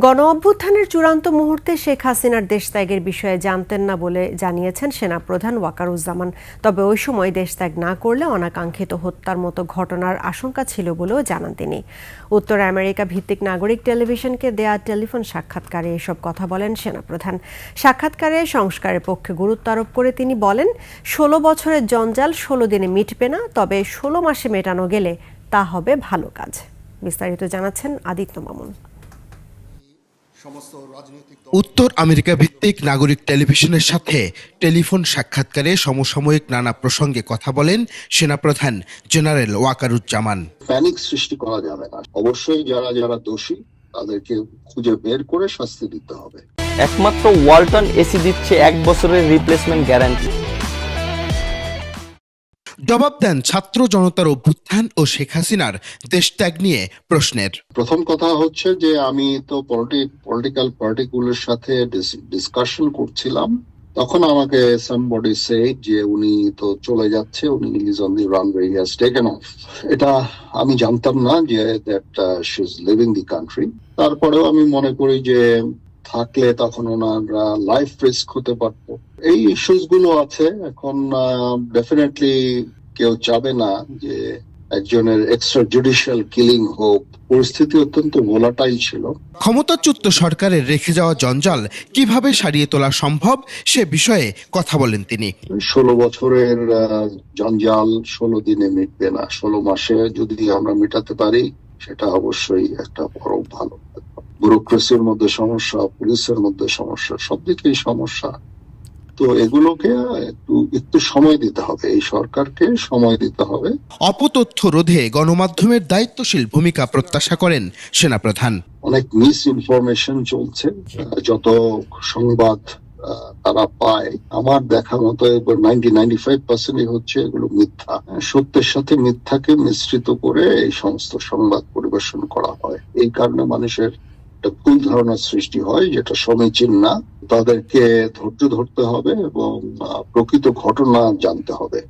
গণ অভ্যুত্থানের চূড়ান্ত মুহূর্তে শেখ হাসিনার দেশত্যাগের বিষয়ে জানতেন না বলে জানিয়েছেন সেনাপ্রধান ওয়াকারুজ্জামান। তবে ওই সময় দেশত্যাগ না করলে অনাকাঙ্ক্ষিত হত্যার মতো ঘটনার আশঙ্কা ছিল বলেও জানান তিনি। উত্তর আমেরিকা ভিত্তিক নাগরিক টেলিভিশনকে দেয়া টেলিফোন সাক্ষাৎকারে এসব কথা বলেন সেনাপ্রধান। সাক্ষাৎকারে সংস্কারের পক্ষে গুরুত্ব আরোপ করে তিনি বলেন, ষোলো বছরের জঞ্জাল, ষোলো দিনে মিটবে না, তবে ষোলো মাসে মেটানো গেলে তা হবে ভালো কাজ। বিস্তারিত জানাচ্ছেন আদিত্য মামুন। উত্তর আমেরিকা ভিত্তিক নাগরিক টেলিভিশনের সাথে টেলিফোন সাক্ষাৎকারে সমসাময়িক নানা প্রসঙ্গে কথা বলেন সেনাপ্রধান জেনারেল ওয়াকারুজ্জামান। প্যানিক সৃষ্টি করা যাবে না। অবশ্যই যারা যারা দোষী তাদেরকে খুঁজে বের করে শাস্তি দিতে হবে। একমাত্র ওয়ালটন এসি দিচ্ছে এক বছরের রিপ্লেসমেন্ট গ্যারান্টি জবাব দেন ছাত্র জনতার অভ্যুত্থান ও শেখ হাসিনার দেশত্যাগ নিয়ে প্রশ্নের। প্রথম কথা হচ্ছে যে, আমি তো পলিটিক্যাল পার্টিগুলোর সাথে ডিসকাশন করছিলাম। তখন আমাকে সামবডি সে যে, উনি তো চলে যাচ্ছে, উনি is on the runway has taken off এটা আমি জানতাম না যে that she is leaving the country তারপরেও আমি মনে করি যে, থাকলে তখন ওনার লাইফ রিস্ক হতে পারত। এই ইস্যুসগুলো আছে এখন ডেফিনেটলি কেউ চাবে না যে একজনের এক্সট্রা জুডিশিয়াল কিলিং হোক। পরিস্থিতি অত্যন্ত ভোলাটাইল ছিল। ক্ষমতাচ্যুত সরকারের রেখে যাওয়া জঞ্জাল কীভাবে সারিয়ে তোলা সম্ভব সে বিষয়ে কথা বলেন তিনি। ষোলো বছরের জঞ্জাল ষোলো দিনে মিটবে না। ষোলো মাসে যদি আমরা মেটাতে পারি সেটা অবশ্যই একটা বড় ভালো ব্যুরোক্রেসির মধ্যে সমস্যা পুলিশের মধ্যে সমস্যা সব দিকেই সমস্যা। তো এগুলোকে একটু একটু সময় দিতে হবে। এই সরকারকে সময় দিতে হবে। অপতথ্য রোধে গণমাধ্যমের দায়িত্বশীল ভূমিকা প্রত্যাশা করেন সেনাপ্রধান। অনেক মিস ইনফরমেশন চলছে যত সংবাদ তারা পায়। আমার দেখা মতো নাইনটি নাইনটি ফাইভ পার্সেন্টই হচ্ছে এগুলো মিথ্যা। সত্যের সাথে মিথ্যাকে মিশ্রিত করে এই সমস্ত সংবাদ পরিবেশন করা হয়। এই কারণে মানুষের একটা ভুল ধারণার সৃষ্টি হয় যেটা সমীচীন না? তাদেরকে ধৈর্য ধরতে হবে এবং প্রকৃত ঘটনা জানতে হবে।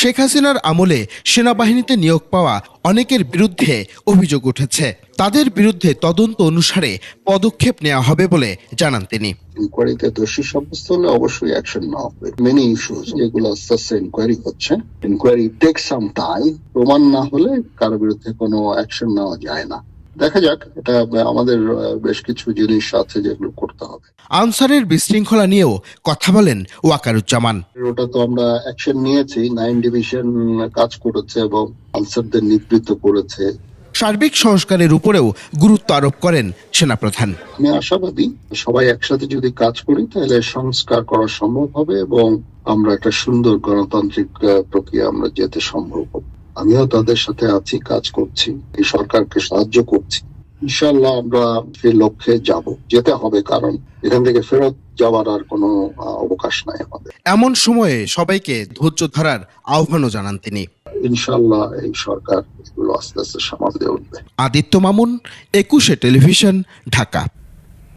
শেখ হাসিনার আমলে সেনাবাহিনীতে নিয়োগ পাওয়া অনেকের বিরুদ্ধে অভিযোগ উঠেছে। তাদের বিরুদ্ধে তদন্ত অনুসারে পদক্ষেপ নেওয়া হবে বলে জানান তিনি। ইনকোয়ারিতে দোষী সাব্যস্ত হলে অবশ্যই অ্যাকশন নেওয়া হবে। মেনি ইস্যুস যেগুলো আস্তে আস্তে ইনকোয়ারি হচ্ছে। ইনকোয়ারি টেক সাম টাইম প্রমাণ না হলে কারও বিরুদ্ধে কোনো অ্যাকশন নেওয়া যায় না। দেখা যাক এটা আমাদের বেশ কিছু জিনিস আছে যেগুলো করতে হবে। আনসারের বিশৃঙ্খলা নিয়েও কথা বলেন ওয়াকারুজ্জামান। ওটা তো আমরা অ্যাকশন নিয়েছি নাইন ডিভিশন কাজ করেছে এবং আনসারদের নিবৃত্ত করেছে। সার্বিক সংস্কারের উপরেও গুরুত্ব আরোপ করেন সেনাপ্রধান। আমি আশাবাদী সবাই একসাথে যদি কাজ করি তাহলে সংস্কার করা সম্ভব হবে এবং আমরা একটা সুন্দর গণতান্ত্রিক প্রক্রিয়া আমরা যেতে সম্ভব হবে। আমিও তাদের সাথে আছি কাজ করছি এই সরকারকে সাহায্য করছি। ইনশাল্লাহ আমরা সেই লক্ষ্যে যাব যেতে হবে কারণ এখান থেকে ফেরত যাওয়ার আর কোনো অবকাশ নাই আমাদের। এমন সময়ে সবাইকে ধৈর্য ধরার আহ্বানও জানান তিনি। ইনশাল্লাহ এই সরকার এগুলো আস্তে আস্তে সামাল দিয়ে উঠবে। আদিত্য মামুন একুশে টেলিভিশন ঢাকা।